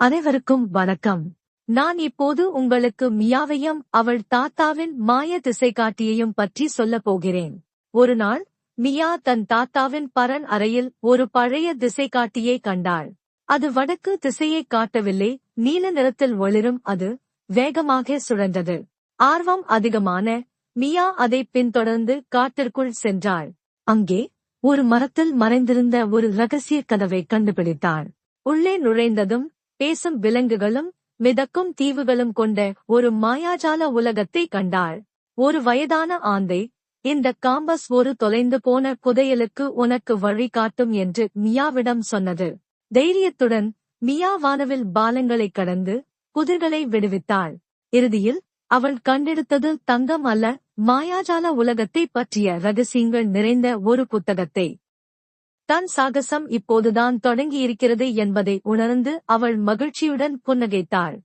அனைவருக்கும் வணக்கம். நான் இப்போது உங்களுக்கு மியாவையும் அவள் தாத்தாவின் மாய திசைகாட்டியையும் பற்றி சொல்லப் போகிறேன். ஒரு நாள் மியா தன் தாத்தாவின் பரன் அறையில் ஒரு பழைய திசைகாட்டியை கண்டாள். அது வடக்கு திசையை காட்டவில்லை நீல நிறத்தில் ஒளிரும் அது வேகமாக சுழன்றது. ஆர்வம் அதிகமான மியா அதை பின்தொடர்ந்து காட்டிற்குள் சென்றாள். அங்கே ஒரு மரத்தில் மறைந்திருந்த ஒரு ரகசிய கதவை கண்டுபிடித்தாள். உள்ளே நுழைந்ததும் பேசும் விலங்குகளும் மிதக்கும் தீவுகளும் கொண்ட ஒரு மாயாஜால உலகத்தை கண்டாள். ஒரு வயதான ஆந்தை இந்த காம்பஸ் ஒரு தொலைந்து போன புதையலுக்கு உனக்கு வழி காட்டும் என்று மியாவிடம் சொன்னது. தைரியத்துடன் மியா வானவில் பாலங்களை கடந்து புதிர்களை விடுவித்தாள். இறுதியில் அவள் கண்டெடுத்தது தங்கம் அல்ல மாயாஜால உலகத்தை பற்றிய ரகசியங்கள் நிறைந்த ஒரு புத்தகத்தை. தன் சாகசம் இப்போதுதான் தொடங்கியிருக்கிறது என்பதை உணர்ந்து அவள் மகிழ்ச்சியுடன் புன்னகைத்தாள்.